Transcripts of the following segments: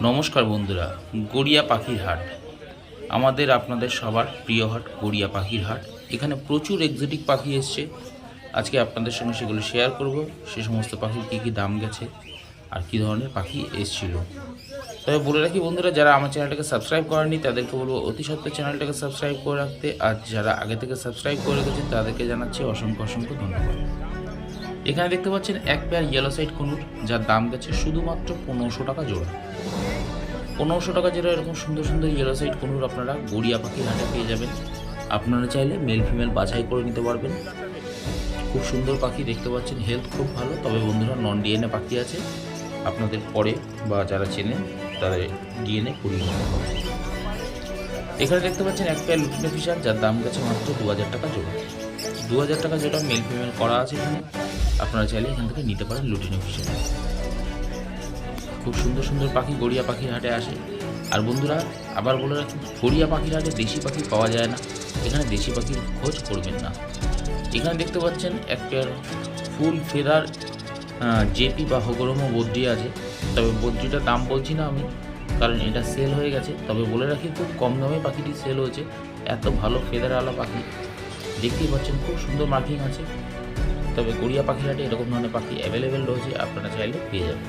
নমস্কার বন্ধুরা, গড়িয়া পাখির হাট। আমাদের আপনাদের সবার প্রিয় হাট গড়িয়া পাখির হাট। এখানে প্রচুর এক্সোটিক পাখি এসছে। আজকে আপনাদের সঙ্গে সেগুলো শেয়ার করব। সে সমস্ত পাখির কী কী দাম গেছে আর কী ধরনের পাখি এসছিল। তবে বলে রাখি বন্ধুরা, যারা আমার চ্যানেলটাকে সাবস্ক্রাইব করেনি তাদেরকে বলব অতি সত্ত্বর চ্যানেলটাকে সাবস্ক্রাইব করে রাখতে। আর যারা আগে থেকে সাবস্ক্রাইব করে রেখেছেন, তাদেরকে জানাচ্ছি অসংখ্য অসংখ্য ধন্যবাদ। এখানে দেখতে পাচ্ছেন এক পেয়ার ইয়েলো সাইড কুনুর, যার দাম গেছে শুধুমাত্র পনেরোশো টাকা জোড়া। পনেরোশো টাকা জোড়া এরকম সুন্দর সুন্দর ইয়েলো সাইড কুনুর আপনারা গড়িয়া পাখির হাটে পেয়ে যাবেন। আপনারা চাইলে মেল ফিমেল বাছাই করে নিতে পারবেন। খুব সুন্দর পাখি দেখতে পাচ্ছেন হেলথ খুব ভালো। তবে বন্ধুরা নন ডিএনএ পাখি আছে। আপনাদের পরে বা যারা চেনেন তাদের ডিএনএ করিয়ে নিতে এখানে দেখতে পাচ্ছেন এক পেয়ার লুটিনো ফিশার যার দাম গেছে মাত্র দু হাজার টাকা জোড়া। দু হাজার টাকা জোড়া মেল ফিমেল করা আছে এখানে। আপনারা চাইলে এখান থেকে নিতে পারেন লুটিনো ফিশার খুব সুন্দর সুন্দর পাখি, গড়িয়া পাখির হাটে আসে। আর বন্ধুরা, আবার বলে রাখি, গড়িয়া পাখির হাটে দেশি পাখি পাওয়া যায় না। এখানে দেশি পাখির খোঁজ করবেন না। এখানে দেখতে পাচ্ছেন একটা ফুল ফেদার জেপি বা হগরমো বদ্রি আছে। তবে বদ্রিটার দাম বলছি না আমি, কারণ এটা সেল হয়ে গেছে। তবে বলে রাখি, খুব কম দামে পাখিটি সেল হয়েছে। এত ভালো ফেদার আলা পাখি। দেখতেই পাচ্ছেন, খুব সুন্দর মার্কিং আছে। তবে গড়িয়া পাখির হাটে এরকম ধরনের পাখি অ্যাভেলেবেল রয়েছে, আপনারা চাইলে পেয়ে যাবেন।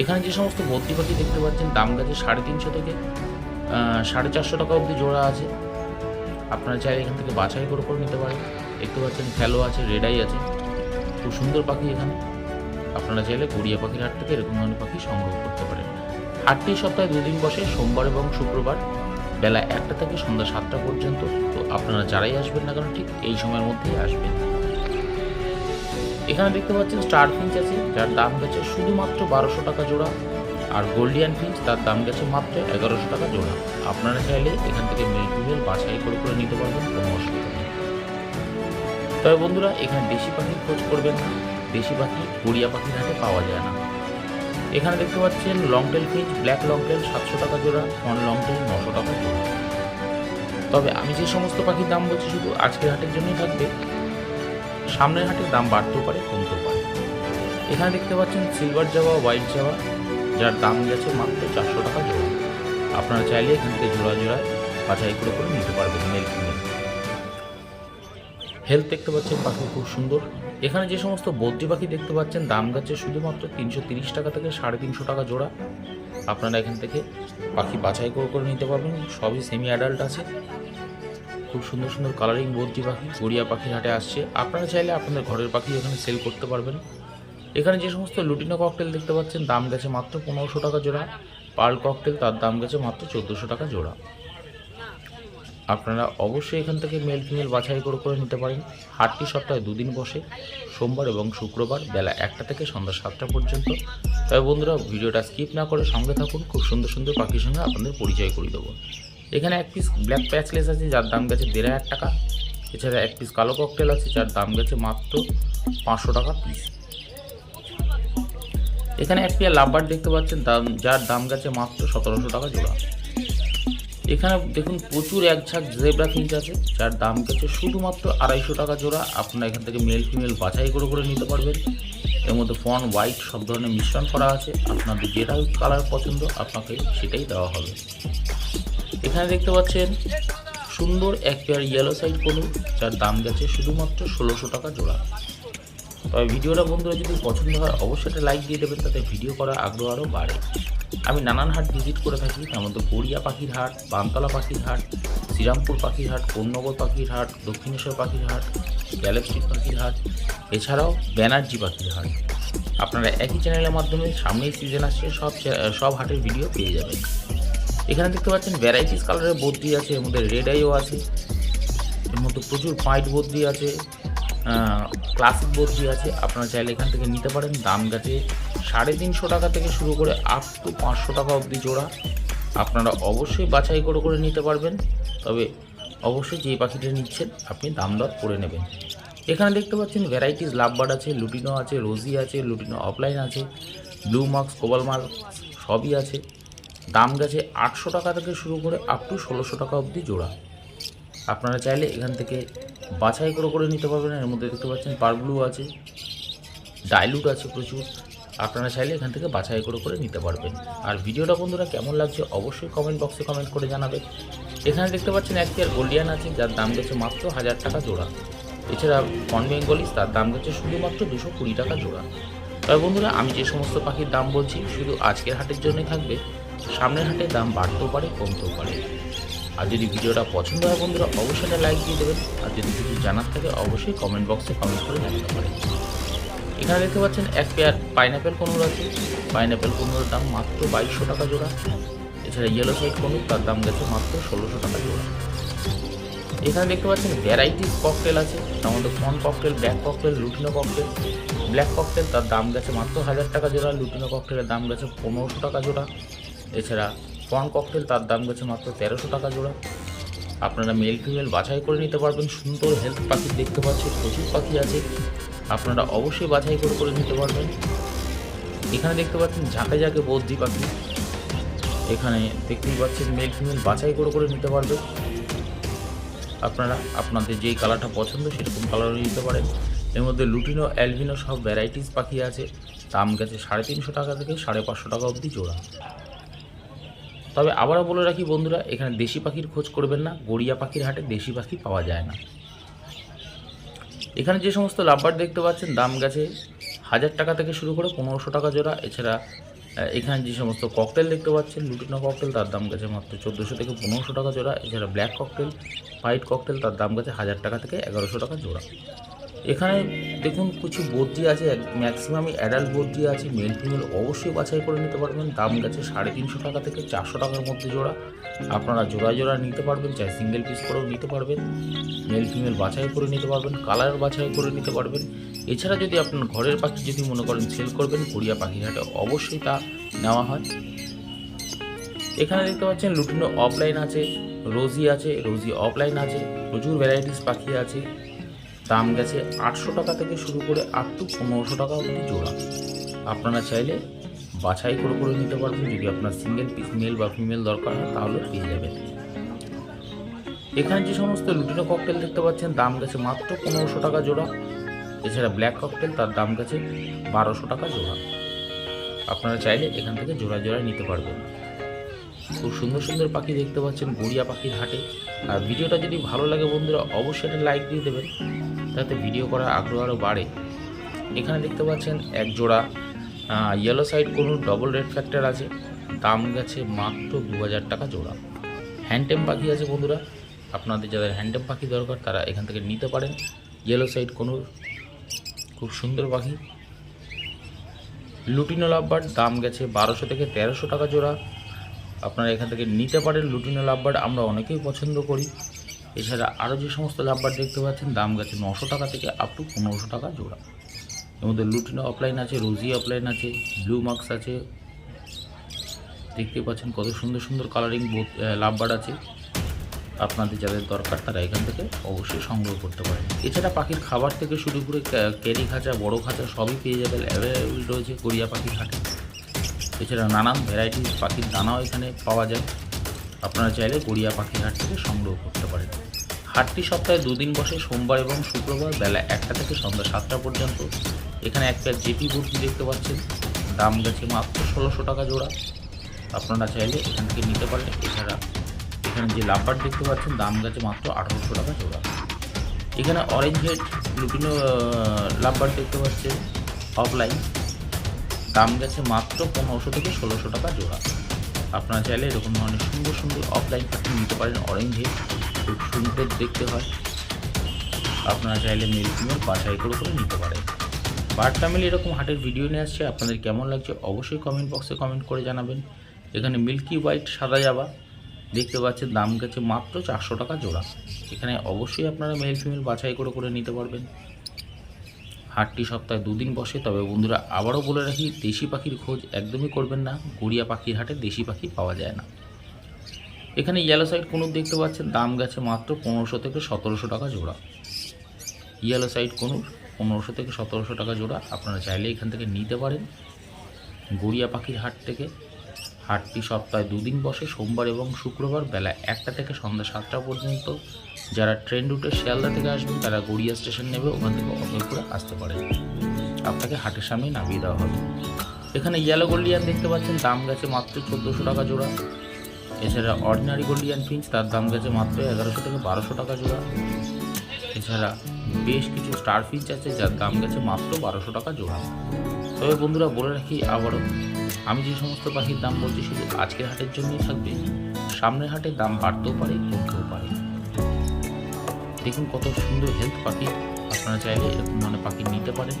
এখানে যে সমস্ত ভর্তি পাখি দেখতে পাচ্ছেন, দাম গেছে সাড়ে তিনশো থেকে সাড়ে চারশো টাকা অবধি জোড়া আছে। আপনারা চাইলে এখান থেকে বাছাই করে করে নিতে পারেন। দেখতে পাচ্ছেন ফ্যালো আছে, রেডাই আছে। খুব সুন্দর পাখি এখানে। আপনারা চাইলে গড়িয়া পাখির হাট থেকে এরকম ধরনের পাখি সংগ্রহ করতে পারেন। হাটটি সপ্তাহে দুদিন বসে, সোমবার এবং শুক্রবার বেলা একটা থেকে সন্ধ্যা সাতটা পর্যন্ত। তো আপনারা যারাই আসবেন না কেন, ঠিক এই সময়ের মধ্যেই আসবেন। এখানে দেখতে পাচ্ছেন স্টার ফিঞ্চ আছে, যার দাম গেছে শুধুমাত্র বারোশো টাকা জোড়া, আর গোল্ডিয়ান ফিঞ্চ তার দাম গেছে মাত্র এগারোশো টাকা জোড়া। আপনারা চাইলে এখান থেকে মেল ফিমেল বাছাই করে করে নিতে পারবেন, কোনো অসুবিধা নেই। তবে বন্ধুরা, এখানে দেশি পাখির খোঁজ করবেন না। দেশি পাখি গড়িয়া পাখির হাটে পাওয়া যায় না। এখানে দেখতে পাচ্ছেন long tail finch, black long tail সাতশো টাকা জোড়া, ফন লং টেল নশো টাকা জোড়া। তবে আমি যে সমস্ত পাখির দাম বলছি শুধু আজকের হাটের জন্যই থাকবে। সামনের হাটের দাম বাড়তেও পারে, কমতেও পারে। এখানে দেখতে পাচ্ছেন সিলভার জাওয়া হোয়াইট জাওয়া যার দাম গেছে মাত্র চারশো টাকা জোড়া। আপনারা চাইলে এখান থেকে জোড়া জোড়ায় বাছাই করে করে নিতে পারবেন মেল হেলথ দেখতে পাচ্ছেন পাখি খুব সুন্দর। এখানে যে সমস্ত বদ্রি পাখি দেখতে পাচ্ছেন, দাম যাচ্ছে শুধুমাত্র তিনশো তিরিশ টাকা থেকে সাড়ে তিনশো টাকা জোড়া। আপনারা এখান থেকে পাখি বাছাই করে করে নিতে পারবেন। সবই সেমি অ্যাডাল্ট আছে। খুব সুন্দর সুন্দর কালারিং বদ্রি পাখি, গড়িয়া পাখির হাটে আসছে। আপনারা চাইলে আপনাদের ঘরের পাখি এখানে সেল করতে পারবেন। এখানে যে সমস্ত লুটিনো ককটেল দেখতে পাচ্ছেন, দাম গেছে মাত্র পনেরোশো টাকা জোড়া। পার্ল ককটেল তার দাম গেছে মাত্র চোদ্দোশো টাকা জোড়া। আপনারা অবশ্যই এখান থেকে মেল ফিমেল বাছাই করে করে নিতে পারেন। হাটটি সপ্তাহে দুদিন বসে, সোমবার এবং শুক্রবার বেলা একটা থেকে সন্ধ্যা সাতটা পর্যন্ত। তবে বন্ধুরা, ভিডিওটা স্কিপ না করে সঙ্গে থাকুন। খুব সুন্দর সুন্দর পাখির সঙ্গে আপনাদের পরিচয় করে দেবো। এখানে এক পিস ব্ল্যাক প্যাচলেস আছে, যার দাম গেছে দেড় হাজার টাকা। এছাড়া এক পিস কালো ককটেল আছে, যার দাম গেছে মাত্র পাঁচশো টাকা পিস এখানে এক পেয়ার লাভবার দেখতে পাচ্ছেন, দাম, যার দাম গেছে মাত্র সতেরোশো টাকা জোড়া। এখানে দেখুন প্রচুর এক ঝাঁক জেব্রা ফিঞ্চ আছে, যার দাম গেছে শুধুমাত্র আড়াইশো টাকা জোড়া। আপনারা এখান থেকে মেল ফিমেল বাছাই করে করে নিতে পারবেন। এর মধ্যে ফন হোয়াইট সব ধরনের মিশ্রণ করা আছে। আপনাদের যেটা কালার পছন্দ, আপনাকে সেটাই দেওয়া হবে। এখানে দেখতে পাচ্ছেন সুন্দর এক পেয়ার ইয়েলো সাইড পলু যার দাম গেছে শুধুমাত্র ষোলোশো টাকা জোড়া। তবে ভিডিওটা বন্ধুরা যদি পছন্দ হয়, অবশ্যই একটা লাইক দিয়ে দেবেন, তাতে ভিডিও করার আগ্রহ আরও বাড়ে। আমি নানান হাট ভিজিট করে থাকি, তার মধ্যে গড়িয়া পাখির হাট, বানতলা পাখির হাট, শ্রীরামপুর পাখির হাট কোন্নগর পাখির হাট, দক্ষিণেশ্বর পাখির হাট গ্যালাক্সি পাখির হাট, এছাড়াও ব্যানার্জি পাখির হাট। আপনারা একই চ্যানেলের মাধ্যমে সামনেই সিজন আসছে, সব সব হাটের ভিডিও পেয়ে যাবেন। এখানে দেখতে পাচ্ছেন ভ্যারাইটিস কালারের বদ্রি আছে, এর মধ্যে রেড আইও আছে, এর মধ্যে প্রচুর পাইট বদ্রি আছে ক্লাসিক বদ্রি আছে। আপনারা চাইলে এখান থেকে নিতে পারেন, দাম গেছে সাড়ে তিনশো টাকা থেকে শুরু করে আপ টু পাঁচশো টাকা অবধি জোড়া। আপনারা অবশ্যই বাছাই করে করে নিতে পারবেন, তবে অবশ্যই যে পাখিটা নিচ্ছেন, আপনি দাম দর করে নেবেন। এখানে দেখতে পাচ্ছেন ভ্যারাইটিস লাভবার্ড আছে, লুটিনো আছে, রোজি আছে, লুটিনো অফলাইন আছে ব্লু মার্কস কোবাল মার্ক সবই আছে। দাম গেছে আটশো টাকা থেকে শুরু করে আপ টু ষোলোশো টাকা অবধি জোড়া। আপনারা চাইলে এখান থেকে বাছাই করে করে নিতে পারবেন। এর মধ্যে দেখতে পাচ্ছেন পার ব্লু আছে ডাইলুট আছে প্রচুর। আপনারা চাইলে এখান থেকে বাছাই করে করে নিতে পারবেন। আর ভিডিওটা বন্ধুরা কেমন লাগছে অবশ্যই কমেন্ট বক্সে কমেন্ট করে জানাবেন। এখানে দেখতে পাচ্ছেন এক পেয়ার গোল্ডিয়ান আছে, যার দাম গেছে মাত্র হাজার টাকা জোড়া। এছাড়া কন বেঙ্গলিস তার দাম গেছে শুধুমাত্র দুশো কুড়ি টাকা জোড়া। তবে বন্ধুরা, আমি যে সমস্ত পাখির দাম বলছি, শুধু আজকের হাটের জন্যই থাকবে। সামনের হাটে দাম বাড়তেও পারে, কমতেও পারে। আর যদি ভিডিওটা পছন্দ হয় বন্ধুরা, অবশ্যই একটা লাইক দিয়ে দেবেন। আর যদি কিছু জানার থাকে, অবশ্যই কমেন্ট বক্সে কমেন্ট করে জানাতে পারেন। এখানে দেখতে পাচ্ছেন এক পেয়ার পাইনাপেল কনুর আছে। পাইনাপেল কনুরের দাম মাত্র বাইশশো টাকা জোড়া। এছাড়া ইয়েলো সাইড কনুর তার দাম গেছে মাত্র ষোলোশো টাকা জোড়া। এখানে দেখতে পাচ্ছেন ভ্যারাইটিস ককটেল আছে। মধ্যে fawn cockatiel black cockatiel lutino cockatiel black cockatiel তার দাম গেছে মাত্র হাজার টাকা জোড়া। লুটিনো ককটেলের দাম গেছে পনেরোশো টাকা জোড়া। এছাড়া ফন ককটেল তার দাম গেছে মাত্র তেরোশো টাকা জোড়া। আপনারা মেল ফিমেল বাছাই করে নিতে পারবেন। সুন্দর হেলথ পাখি দেখতে পাচ্ছেন প্রচুর পাখি আছে। আপনারা অবশ্যই বাছাই করে করে নিতে পারবেন। এখানে দেখতে পাচ্ছেন ঝাঁকে ঝাঁকে বদ্রি পাখি। এখানে দেখতেই পাচ্ছেন মেল ফিমেল বাছাই করে করে নিতে পারবেন আপনারা আপনাদের যেই কালারটা পছন্দ সেরকম কালারও নিতে পারেন। এর মধ্যে লুটিনো অ্যালভিনো সব ভ্যারাইটিস পাখি আছে। দাম গেছে সাড়ে তিনশো টাকা থেকে সাড়ে পাঁচশো টাকা অবধি জোড়া। তবে আবারও বলে রাখি বন্ধুরা, এখানে দেশি পাখির খোঁজ করবেন না, গড়িয়া পাখির হাটে দেশি পাখি পাওয়া যায় না। এখানে যে সমস্ত লাভবার দেখতে পাচ্ছেন, দাম গেছে হাজার টাকা থেকে শুরু করে পনেরোশো টাকা জোড়া। এছাড়া এখানে যে সমস্ত ককটেল দেখতে পাচ্ছেন লুটিনো ককটেল তার দাম গেছে মাত্র চোদ্দোশো থেকে পনেরোশো টাকা জোড়া। এছাড়া ব্ল্যাক ককটেল হোয়াইট ককটেল তার দাম গেছে হাজার টাকা থেকে এগারোশো টাকা জোড়া। এখানে দেখুন কিছু বদ্রি আছে ম্যাক্সিমামই অ্যাডাল্ট বদ্রি আছে মেল ফিমেল অবশ্যই বাছাই করে নিতে পারবেন। দাম গেছে সাড়ে তিনশো টাকা থেকে চারশো টাকার মধ্যে জোড়া। আপনারা জোড়া জোড়া নিতে পারবেন, চাই সিঙ্গেল পিস করেও নিতে পারবেন। মেল ফিমেল বাছাই করে নিতে পারবেন কালার বাছাই করে নিতে পারবেন। এছাড়া যদি আপনার ঘরের পাখি যদি মনে করেন সেল করবেন, গড়িয়া পাখির হাটে অবশ্যই তা নেওয়া হয়। এখানে দেখতে পাচ্ছেন লুটিনো অফলাইন আছে রোজি আছে রোজি অফলাইন আছে, প্রচুর ভ্যারাইটিস পাখি আছে। দাম গেছে আটশো টাকা থেকে শুরু করে আপ টু পনেরোশো টাকা অবধি জোড়া। আপনারা চাইলে বাছাই করে করে নিতে পারবেন, যদি আপনার সিঙ্গেল পিস মেল বা ফিমেল দরকার হয় তাহলে পেয়ে যাবেন। এখানে যে সমস্ত লুটিনো ককটেল দেখতে পাচ্ছেন, দাম গেছে মাত্র পনেরোশো টাকা জোড়া। এছাড়া ব্ল্যাক ককটেল তার দাম গেছে বারোশো টাকা জোড়া। আপনারা চাইলে এখান থেকে জোড়া জোড়া নিতে পারবেন। খুব সুন্দর সুন্দর পাখি দেখতে পাচ্ছেন, গড়িয়া পাখির হাটে। আর ভিডিওটা যদি ভালো লাগে বন্ধুরা, অবশ্যই একটা লাইক দিয়ে দেবেন। যাতে ভিডিও করার আগ্রহ আরও বাড়ে। এখানে দেখতে পাচ্ছেন এক জোড়া ইয়েলো সাইড কোনো ডবল রেড ফ্যাক্টর আছে। দাম গেছে মাত্র দু হাজার টাকা জোড়া। হ্যান্ডটেম পাখি আছে বন্ধুরা, আপনাদের যাদের হ্যান্ডটেম পাখি দরকার, তারা এখান থেকে নিতে পারেন। ইয়েলো সাইড কোনো খুব সুন্দর পাখি। লুটিনো লাভবার দাম গেছে বারোশো থেকে তেরোশো টাকা জোড়া। আপনারা এখান থেকে নিতে পারেন লুটিনো লাভবার আমরা অনেকেই পছন্দ করি। এছাড়া আরও যে সমস্ত লাভবার দেখতে পাচ্ছেন, দাম গেছে নশো টাকা থেকে আপ টু পনেরোশো টাকা জোড়া। এর মধ্যে লুটিনো অফলাইন আছে রোজি অফলাইন আছে ব্লু মার্কস আছে। দেখতে পাচ্ছেন কত সুন্দর সুন্দর কালারিং লাভবার আছে। আপনাদের যাদের দরকার তারা এখান থেকে অবশ্যই সংগ্রহ করতে পারেন। এছাড়া পাখির খাবার থেকে শুরু করে ক্যা- ক্যারি খাঁচা, বড় খাঁচা সবই পেয়ে যাবেন অ্যাভেলেবেল রয়েছে কোরিয়া পাখির হাটে। এছাড়া নানান ভ্যারাইটিস পাখির দানাও এখানে পাওয়া যায়। আপনারা চাইলে গড়িয়া পাখির হাট থেকে সংগ্রহ করতে পারেন। হাটটি সপ্তাহে দুদিন বসে সোমবার এবং শুক্রবার বেলা একটা থেকে সন্ধ্যা সাতটা পর্যন্ত এখানে একটা জেপি বুটকি দেখতে পাচ্ছেন? দাম গেছে মাত্র ষোলোশো টাকা জোড়া। আপনারা চাইলে এখান থেকে নিতে পারেন এছাড়া এখানে যে লাভবার দেখতে পাচ্ছেন, দাম গেছে মাত্র আঠারোশো টাকা জোড়া। এখানে অরেঞ্জ হেড লুটিনো লাভবার দেখতে পাচ্ছেন অফলাইন দাম গেছে মাত্র পনেরোশো থেকে ষোলোশো টাকা জোড়া। আপনারা চাইলে এরকম ধরনের সুন্দর সুন্দর অফলাইন পাখি নিতে পারেন অরেঞ্জে খুব সুন্দর দেখতে হয়। আপনারা চাইলে মেল ফিমেল বাছাই করে করে নিতে পারেন। বার্ড ফ্যামিলি এরকম হাটের ভিডিও নিয়ে আসছে, আপনাদের কেমন লাগছে অবশ্যই কমেন্ট বক্সে কমেন্ট করে জানাবেন। এখানে মিল্কি হোয়াইট সাদা যাবা দেখতে পাচ্ছেন দাম গেছে মাত্র চারশো টাকা জোড়া। এখানে অবশ্যই আপনারা মেল ফিমেল বাছাই করে করে নিতে পারবেন। হাটটি সপ্তাহে দুদিন বসে, তবে বন্ধুরা আবারও বলে রাখি, দেশি পাখির খোঁজ একদমই করবেন না। গড়িয়া পাখির হাটে দেশি পাখি পাওয়া যায় না। এখানে ইয়েলো সাইড কোনো দেখতে পাচ্ছেন, দাম গেছে মাত্র পনেরোশো থেকে সতেরোশো টাকা জোড়া। ইয়েলো সাইড কোনো পনেরোশো থেকে সতেরোশো টাকা জোড়া, আপনারা চাইলে এখান থেকে নিতে পারেন। গড়িয়া পাখির হাট থেকে হাটটি সপ্তাহে দুদিন বসে, সোমবার এবং শুক্রবার বেলা একটা থেকে সন্ধ্যা সাতটা পর্যন্ত যারা ট্রেন রুটে শিয়ালদা থেকে আসবেন, তারা গড়িয়া স্টেশন নেবে, ওখান থেকে অটো করে আসতে পারেন। আপনাকে হাটের সামনেই নামিয়ে দেওয়া হবে। এখানে ইয়েলো গোল্ডিয়ান দেখতে পাচ্ছেন, দাম গেছে মাত্র চোদ্দোশো টাকা জোড়া। এছাড়া অর্ডিনারি গোল্ডিয়ান ফিঞ্চ তার দাম গেছে মাত্র এগারোশো থেকে বারোশো টাকা জোড়া। এছাড়া বেশ কিছু স্টার ফিঞ্চ আছে, যার দাম গেছে মাত্র বারোশো টাকা জোড়া। তবে বন্ধুরা, বলে রাখি আবারও, আমি যে সমস্ত পাখির দাম বলছি, শুধু আজকের হাটের জন্যই থাকবে। সামনের হাটে দাম বাড়তেও পারে, কমতেও পারে। দেখুন কত সুন্দর হেলথ পাখি। আপনারা চাইলে এরকম ধরনের পাখি নিতে পারেন।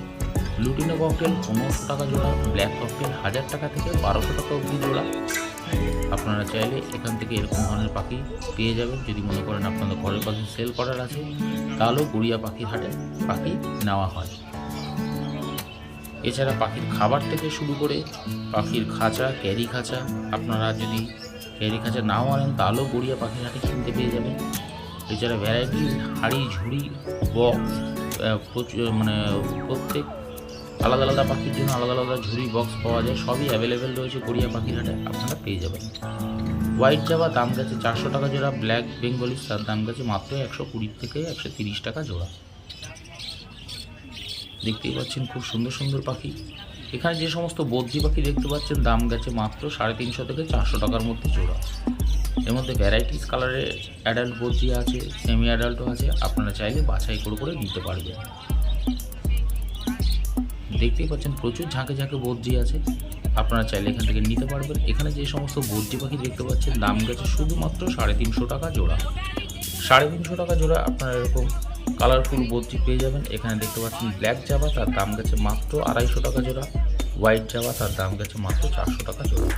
লুটিনো ককটেল পনেরোশো টাকা জোড়া ব্ল্যাক ককটেল হাজার টাকা থেকে বারোশো টাকা অবধি জোড়া। আপনারা চাইলে এখান থেকে এরকম ধরনের পাখি পেয়ে যাবেন। যদি মনে করেন আপনাদের ঘরের পাখি সেল করার আছে তাহলেও গড়িয়া পাখির হাটে পাখি নেওয়া হয়। এছাড়া পাখির খাবার থেকে শুরু করে পাখির খাঁচা, ক্যারি খাঁচা, আপনারা যদি ক্যারি খাঁচা নাও আনেন, তাহলেও গড়িয়া পাখির হাটে কিনতে পেয়ে যাবেন। এছাড়া ভ্যারাইটি হাড়ি, ঝুড়ি বক্স মানে প্রত্যেক আলাদা আলাদা পাখির জন্য আলাদা আলাদা ঝুড়ি, বক্স পাওয়া যায়, সবই অ্যাভেলেবেল রয়েছে গড়িয়া পাখির আপনারা পেয়ে যাবেন। হোয়াইট জাবা দাম গেছে চারশো টাকা জোড়া, ব্ল্যাক বেঙ্গলি তার দাম গেছে মাত্র একশো কুড়ি থেকে একশো তিরিশ টাকা জোড়া। দেখতেই পাচ্ছেন খুব সুন্দর সুন্দর পাখি। এখানে যে সমস্ত বদ্রি পাখি দেখতে পাচ্ছেন, দাম গেছে মাত্র সাড়ে তিনশো থেকে চারশো টাকার মধ্যে জোড়া। এর মধ্যে ভ্যারাইটিস কালারের অ্যাডাল্ট বদ্রি আছে সেমি অ্যাডাল্টও আছে, আপনারা চাইলে বাছাই করে করে নিতে পারবেন। দেখতেই পাচ্ছেন প্রচুর ঝাঁকে ঝাঁকে বদ্রি আছে, আপনারা চাইলে এখান থেকে নিতে পারবেন। এখানে যে সমস্ত বদ্রি পাখি দেখতে পাচ্ছেন, দাম গেছে শুধুমাত্র সাড়ে তিনশো টাকা জোড়া। সাড়ে তিনশো টাকা জোড়া আপনারা এরকম কালারফুল বদ্রি পেয়ে যাবেন। এখানে দেখতে পাচ্ছেন ব্ল্যাক জাবা তার দাম গেছে মাত্র আড়াইশো টাকা জোড়া। হোয়াইট জাবা তার দাম গেছে মাত্র চারশো টাকা জোড়া।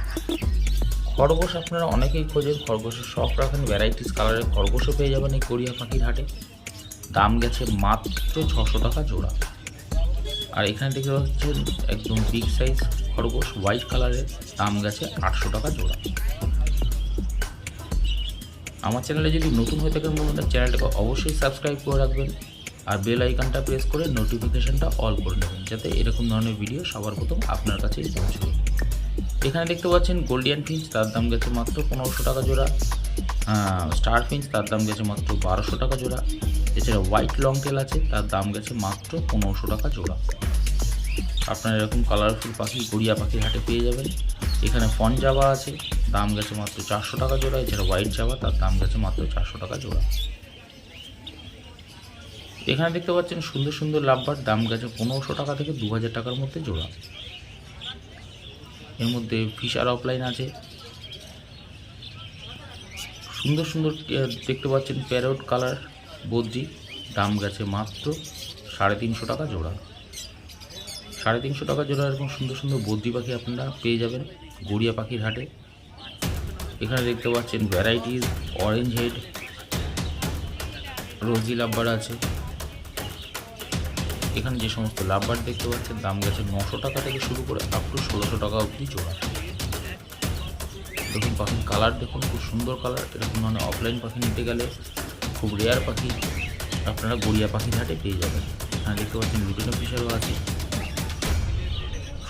খরগোশ আপনারা অনেকেই খোঁজেন। খরগোশের শখ রাখেন ভ্যারাইটিস কালারের খরগোশও পেয়ে যাবেন এই কোরিয়া পাখির হাটে। দাম গেছে মাত্র ছশো টাকা জোড়া। আর এখানে দেখতে পাচ্ছেন একদম বিগ সাইজ খরগোশ হোয়াইট কালারের দাম গেছে আটশো টাকা জোড়া। আমার চ্যানেলে যদি নতুন হয়ে থাকেন বলুন চ্যানেলটাকে অবশ্যই সাবস্ক্রাইব করে রাখবেন। আর বেল আইকনটা প্রেস করে নোটিফিকেশানটা অল করে নেবেন, যাতে এরকম ধরনের ভিডিও সবার প্রথম আপনার কাছেই পৌঁছবে। এখানে দেখতে পাচ্ছেন গোল্ডিয়ান ফিঞ্চ তার দাম গেছে মাত্র পনেরোশো টাকা জোড়া। স্টার ফিঞ্চ তার দাম গেছে মাত্র বারোশো টাকা জোড়া। এছাড়া হোয়াইট লং টেল আছে তার দাম গেছে মাত্র পনেরোশো টাকা জোড়া। আপনারা এরকম কালারফুল পাখি গড়িয়া পাখির হাটে পেয়ে যাবেন। এখানে ফন জাবা আছে দাম গেছে মাত্র চারশো টাকা জোড়া। এছাড়া হোয়াইট জাবা তার দাম গেছে মাত্র চারশো টাকা জোড়া। এখানে দেখতে পাচ্ছেন সুন্দর সুন্দর লাভবার দাম গেছে পনেরোশো টাকা থেকে দু হাজার টাকার মধ্যে জোড়া। এর মধ্যে ফিশার অফলাইন আছে। সুন্দর সুন্দর দেখতে পাচ্ছেন প্যারট কালার বদ্রি, দাম গেছে মাত্র সাড়ে তিনশো টাকা জোড়া। সাড়ে তিনশো টাকা জোড়া এরকম সুন্দর সুন্দর বদ্রি পাখি আপনারা পেয়ে যাবেন গড়িয়া পাখির হাটে। এখানে দেখতে পাচ্ছেন ভ্যারাইটিস অরেঞ্জ হেড রোজি লাভবার আছে। এখানে যে সমস্ত লাভবার দেখতে পাচ্ছেন, দাম গেছে নশো টাকা থেকে শুরু করে আপ টু ষোলোশো টাকা অবধি জোড়া। দেখুন পাখির কালার দেখুন, খুব সুন্দর কালার এরকম ধরনের অফলাইন পাখি নিতে গেলে খুব রেয়ার পাখি আপনারা গড়িয়া পাখি ঘাটে পেয়ে যাবেন। এখানে দেখতে পাচ্ছেন লুটিনো ফিশারও আছে।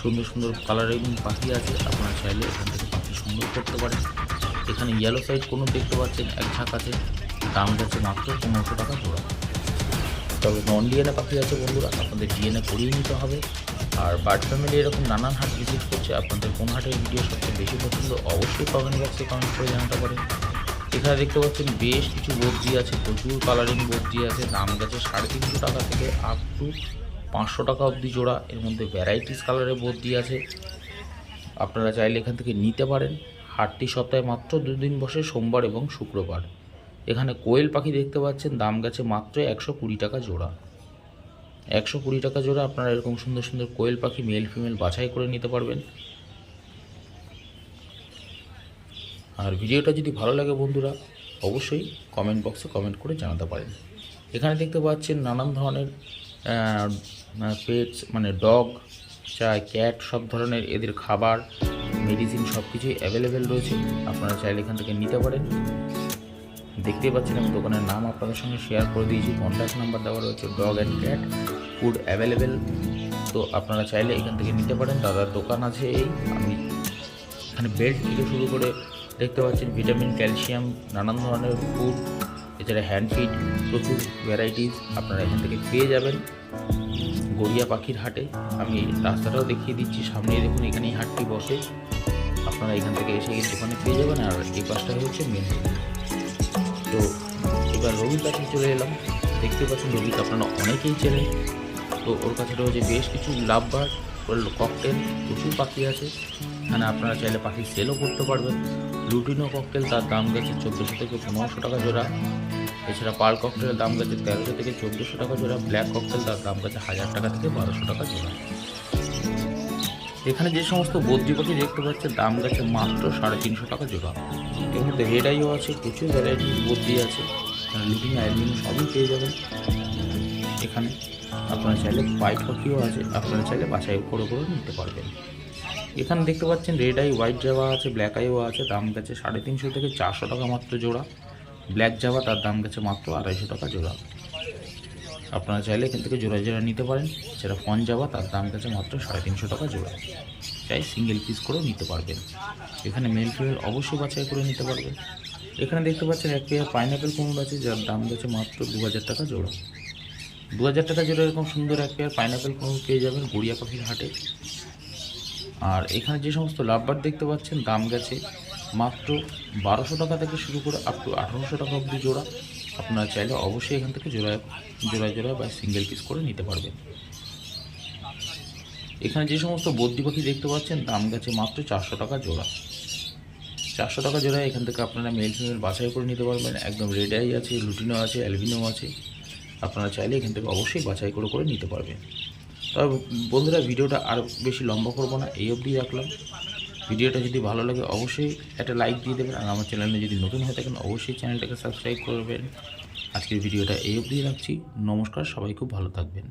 সুন্দর সুন্দর কালারের পাখি আছে, আপনারা চাইলে এখান থেকে পাখি সংগ্রহ করতে পারেন। এখানে ইয়েলো সাইড কোনো দেখতে পাচ্ছেন, এক ঝাঁক আছে, দাম যাচ্ছে মাত্র পনেরোশো টাকা জোড়া। তবে নন ডিএনএ পাখি আছে বন্ধুরা, আপনাদের ডিএনএ করিয়ে নিতে হবে। আর বার্ড ফ্যামিলি এরকম নানান হাট ভিজিট করছে, আপনাদের কোন হাটের ভিডিও সবচেয়ে বেশি পছন্দ অবশ্যই কমেন্ট বক্সে কমেন্ট করে জানাতে পারেন। এখানে দেখতে পাচ্ছেন বেশ কিছু বদ্রি আছে, প্রচুর কালারিং বদ্রি আছে, দাম গেছে সাড়ে তিনশো টাকা থেকে আপ টু পাঁচশো টাকা অবধি জোড়া। এর মধ্যে ভ্যারাইটিস কালারের বদ্রি আছে। আপনারা চাইলে এখান থেকে নিতে পারেন। হাটটি সপ্তাহে মাত্র দুদিন বসে, সোমবার এবং শুক্রবার। এখানে কোয়েল পাখি দেখতে পাচ্ছেন, দাম গেছে মাত্র একশো কুড়ি টাকা জোড়া। একশো কুড়ি টাকা জোড়া আপনারা এরকম সুন্দর সুন্দর কোয়েল পাখি মেল ফিমেল বাছাই করে নিতে পারবেন। আর ভিডিওটা যদি ভালো লাগে বন্ধুরা, অবশ্যই কমেন্ট বক্সে কমেন্ট করে জানাতে পারেন। এখানে দেখতে পাচ্ছেন নানান ধরনের পেটস মানে ডগ চাই ক্যাট সব ধরনের এদের খাবার মেডিসিন সব কিছুই অ্যাভেলেবেল রয়েছে। আপনারা চাইলে এখান থেকে নিতে পারেন। দেখতেই পাচ্ছেন আমি দোকানের নাম আপনাদের সঙ্গে শেয়ার করে দিয়েছি। কন্ট্যাক্ট নাম্বার দেওয়া রয়েছে dog and cat food available তো আপনারা চাইলে এখান থেকে নিতে পারেন। দাদার দোকান আছে এই। আমি এখানে বেল্ট থেকে শুরু করে দেখতে পাচ্ছেন ভিটামিন ক্যালসিয়াম নানান ধরনের ফুড এছাড়া হ্যান্ড ফিড প্রচুর ভ্যারাইটিস আপনারা এখান থেকে পেয়ে যাবেন। গড়িয়া পাখির হাটে। আমি রাস্তাটাও দেখিয়ে দিচ্ছি। সামনেই দেখুন এখানেই হাটটি বসে। আপনারা এখান থেকে এসে এই দোকানে পেয়ে যাবেন। আর এই পাশটাই হচ্ছে মেন তো এবার রবির কাছে চলে এলাম। দেখতে পাচ্ছেন রবিকে আপনারা অনেকেই চেনেন। তো ওর কাছে রয়েছে বেশ কিছু লাভ বার্ড ওর ককটেল প্রচুর পাখি আছে। এখানে আপনারা চাইলে পাখি সেলও করতে পারবেন। লুটিনো ককটেল তার দাম গেছে চোদ্দোশো থেকে পনেরোশো টাকা জোড়া। এছাড়া পাল ককটেলের দাম গেছে তেরোশো থেকে চোদ্দোশো টাকা জোড়া। ব্ল্যাক ককটেল তার দাম গেছে হাজার টাকা থেকে বারোশো টাকা জোড়া। এখানে যে সমস্ত বদ্রি পাখি দেখতে পাচ্ছেন দাম গেছে মাত্র সাড়ে তিনশো টাকা জোড়া এর মধ্যে রেড আইও আছে, প্রচুর ভ্যারাইটি বদ্রি আছে। লুটিং আইলিং সবই পেয়ে যাবেন এখানে। আপনারা চাইলে হোয়াইট পাখিও আছে, আপনারা চাইলে বাছাই করে করে নিতে পারবেন। এখানে দেখতে পাচ্ছেন রেড আই হোয়াইট জাভা আছে ব্ল্যাক আইও আছে, দাম গেছে সাড়ে তিনশো থেকে চারশো টাকা মাত্র জোড়া। ব্ল্যাক জাভা তার দাম গেছে মাত্র আড়াইশো টাকা জোড়া। আপনারা চাইলে এখান থেকে জোড়া জোড়া নিতে পারেন। সেটা ফন যাওয়া তার দাম গেছে মাত্র সাড়ে তিনশো টাকা জোড়া। চাই সিঙ্গেল পিস করেও নিতে পারবেন। এখানে মেল ফিমেল অবশ্যই বাছাই করে নিতে পারবেন। এখানে দেখতে পাচ্ছেন এক পেয়ার পাইনাপেল কুমড় আছে, যার দাম গেছে মাত্র দু হাজার টাকা জোড়া। দু হাজার টাকা জোড়া এরকম সুন্দর এক পেয়ার পাইনাপেল কুমড় পেয়ে যাবেন গড়িয়া পাখির হাটে। আর এখানে যে সমস্ত লাভবার দেখতে পাচ্ছেন, দাম গেছে মাত্র বারোশো টাকা থেকে শুরু করে আপ টু আঠারোশো টাকা অবধি জোড়া। আপনারা চাইলে অবশ্যই এখান থেকে জোড়া জোড়া জোড়া বা সিঙ্গেল পিস করে নিতে পারবেন। এখানে যে সমস্ত বদ্যি পাখি দেখতে পাচ্ছেন, দাম গেছে মাত্র চারশো টাকা জোড়া। চারশো টাকা জোড়া এখান থেকে আপনারা মেল ফিমেল বাছাই করে নিতে পারবেন। একদম রেড আই আছে লুটিনো আছে অ্যালবিনো আছে। আপনারা চাইলে এখান থেকে অবশ্যই বাছাই করে করে নিতে পারবেন। তবে বন্ধুরা, ভিডিওটা আর বেশি লম্বা করব না, এই অবধি রাখলাম। ভিডিওটা যদি ভালো লাগে, অবশ্যই একটা লাইক দিয়ে দেবেন। আর আমার চ্যানেলে যদি নতুন হয়ে থাকেন, অবশ্যই চ্যানেলটাকে সাবস্ক্রাইব করবেন। আজকের ভিডিওটা এই অবধি রাখছি। নমস্কার, সবাই খুব ভালো থাকবেন।